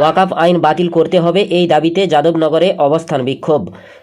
ওয়াকাফ আইন বাতিল করতে হবে এই দাবিতে যাদবনগরে অবস্থান বিক্ষোভ।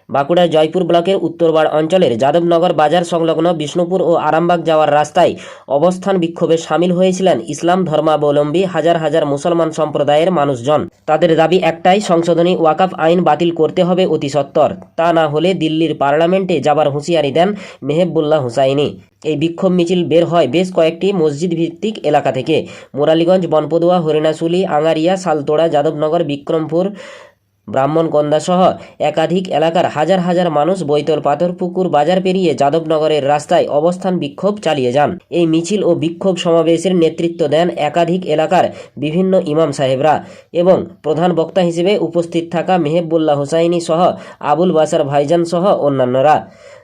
বাঁকুড়ার জয়পুর ব্লকের উত্তরবাড় অঞ্চলের যাদবনগর বাজার সংলগ্ন বিষ্ণুপুর ও আরামবাগ যাওয়ার রাস্তায় অবস্থান বিক্ষোভে সামিল হয়েছিলেন ইসলাম ধর্মাবলম্বী হাজার হাজার মুসলমান সম্প্রদায়ের মানুষজন। তাদের দাবি একটাই, সংশোধনী ওয়াকাফ আইন বাতিল করতে হবে অতি সত্বর। তা না হলে দিল্লির পার্লামেন্টে যাবার হুঁশিয়ারি দেন মেহেবুল্লাহ হুসাইনি। এই বিক্ষোভ মিছিল বের হয় বেশ কয়েকটি মসজিদ ভিত্তিক এলাকা থেকে। মুরালীগঞ্জ, বনপদুয়া, হরিণাশুলি, আঙারিয়া সালতোড়া যাদবনগর, বিক্রমপুর ব্রাহ্মণকন্দা সহ একাধিক এলাকার হাজার হাজার মানুষ বৈতল পাথরপুকুর বাজার পেরিয়ে যাদবনগরের রাস্তায় অবস্থান বিক্ষোভ চালিয়ে যান। এই মিছিল ও বিক্ষোভ সমাবেশের নেতৃত্ব দেন একাধিক এলাকার বিভিন্ন ইমাম সাহেবরা এবং প্রধান বক্তা হিসেবে উপস্থিত থাকা মেহেবুল্লাহ হোসাইনি সহ আবুল বাসার ভাইজান সহ অন্যান্যরা।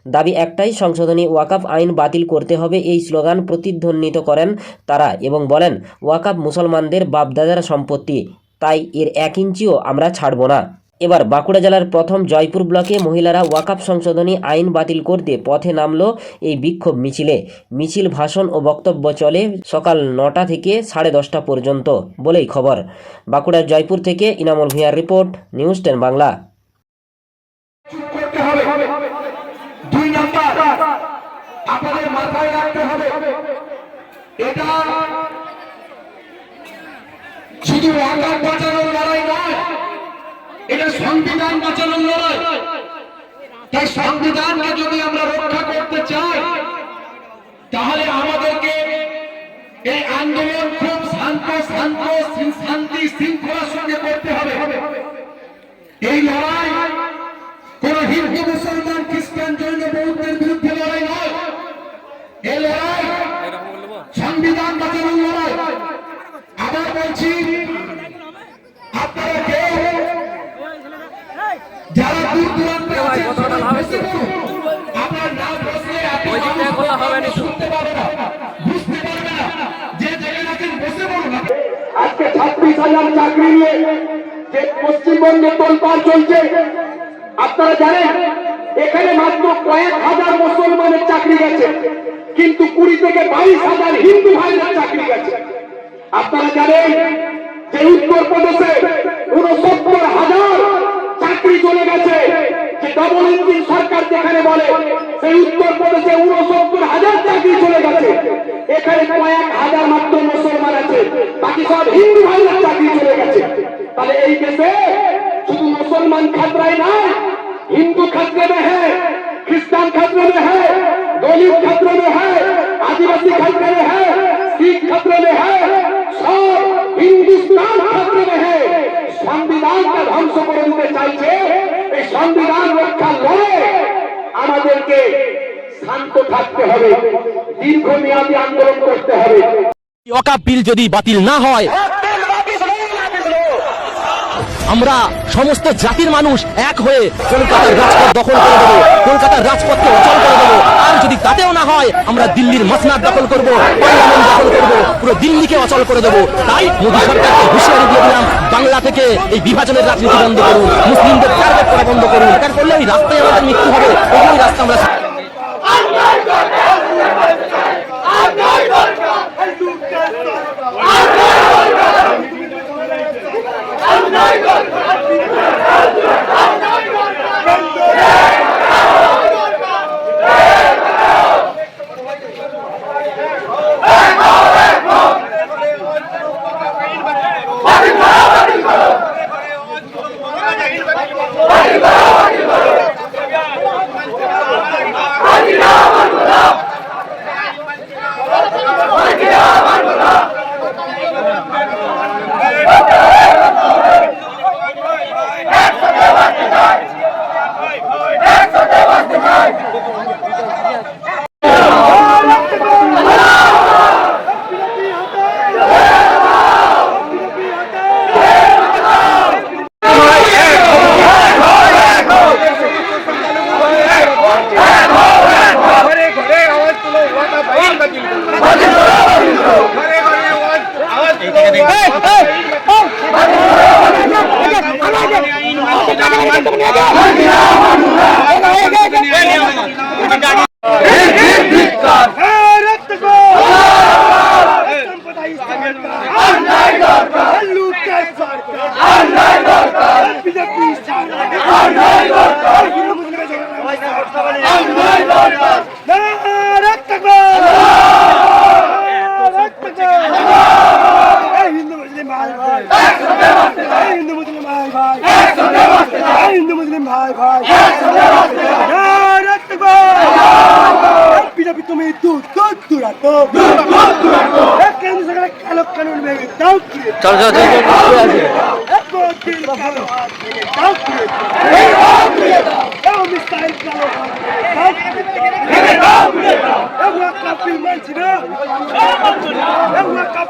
দাবি একটাই, সংশোধনী ওয়াকাফ আইন বাতিল করতে হবে এই স্লোগান প্রতিধ্বনিত করেন তারা এবং বলেন, ওয়াকাফ মুসলমানদের বাপদাদার সম্পত্তি। তাই এর এক ইঞ্চিও আমরা ছাড়ব না। এবার বাঁকুড়া জেলার প্রথম জয়পুর ব্লকে মহিলারা ওয়াকাফ সংশোধনী আইন বাতিল করতে পথে নামলো এই বিক্ষোভ মিছিলে। মিছিল ভাষণ ও বক্তব্য চলে সকাল নটা থেকে সাড়ে দশটা পর্যন্ত, বলেই খবর। বাঁকুড়ার জয়পুর থেকে ইনামুল ভূঁইয়ার রিপোর্ট, নিউজ টেন বাংলা। এটা শুধু ওয়াকার বাঁচানোর লড়াই নয়, এটা সংবিধান বাঁচানোর লড়াই। তাই সংবিধানকে যদি আমরা রক্ষা করতে চাই, তাহলে আমাদেরকে এই আন্দোলন খুব শান্ত শান্ত, শান্তি শৃঙ্খলার সঙ্গে করতে হবে। এই লড়াই কোন হিন্দু, মুসলমান, খ্রিস্টান, জৈন, বৌদ্ধের বিরুদ্ধে লড়াই নয়। এই লড়াই সংবিধান বাঁচানোর লড়াই আবার বলছি। আপনারা কেউ যারা দূর দূরান্তে আছেন। আপনার না বসলে আপনি শুনতে পাবে না। বুঝতে পারবে না। যে আছেন বসে পড়ুন। আজকে ছাব্বিশ হাজার চাকরি নিয়ে যে পশ্চিমবঙ্গে তোলপাড় চলছে আপনারা জানেন এখানে মাত্র কয়েক হাজার মুসলমানের চাকরি গেছে কিন্তু কুড়ি থেকে বাইশ হাজার হিন্দু ভাইদের চাকরি গেছে। আপনারা জানেন যে উত্তরপ্রদেশে উনসত্তর হাজার চাকরি চলে গেছে যে ডবল ইঞ্জিন সরকার যেখানে বলে সেই উত্তরপ্রদেশে উনসত্তর হাজার চাকরি চলে গেছে এখানে কয়েক হাজার মাত্র মুসলমান আছে বাকি সব হিন্দু ভাইদের চাকরি চলে গেছে তাহলে এই দেশে শুধু मुसलमान खतराई ना हिंदू खतरे में है क्रिश्चियन खतरे में है दलित खतरे में है आदिवासी खतरे में है सिख खतरे में है সংবিধানকে ধ্বংস করে দিতে চাইছে, এই সংবিধান রক্ষা করে আমাদেরকে শান্ত থাকতে হবে, দীর্ঘমেয়াদী আন্দোলন করতে হবে। অকাপ বিল যদি বাতিল না হয় আমরা সমস্ত জাতির মানুষ এক হয়ে কলকাতার রাজপথ দখল করে দেবো, কলকাতার রাজপথকে অচল করে দেবো। আর যদি তাতেও না হয়, আমরা দিল্লির মসনাদ দখল করব, পার্লামেন্ট দখল করব, পুরো দিল্লিকে অচল করে দেবো। তাই মোদী সরকারকে হুঁশিয়ারি দিয়ে দিলাম, বাংলা থেকে এই বিভাজনের রাজনীতি বন্ধ করুন, মুসলিমদের টার্গেট করা বন্ধ করুন। তার করলে ওই রাস্তায় আমাদের মৃত্যু হবে, ওই রাস্তা আমরা হিন্দু মুসলিম ভাই ভাই হিন্দু মুসলিম ভাই ভাই। বিজেপি তুমি দুধ দুধ দুরাতো কেন্দ্র সরকারের কালো কানুন ভেঙে দাও কিরে চল চল চল কাপিল মানছি না কাপিল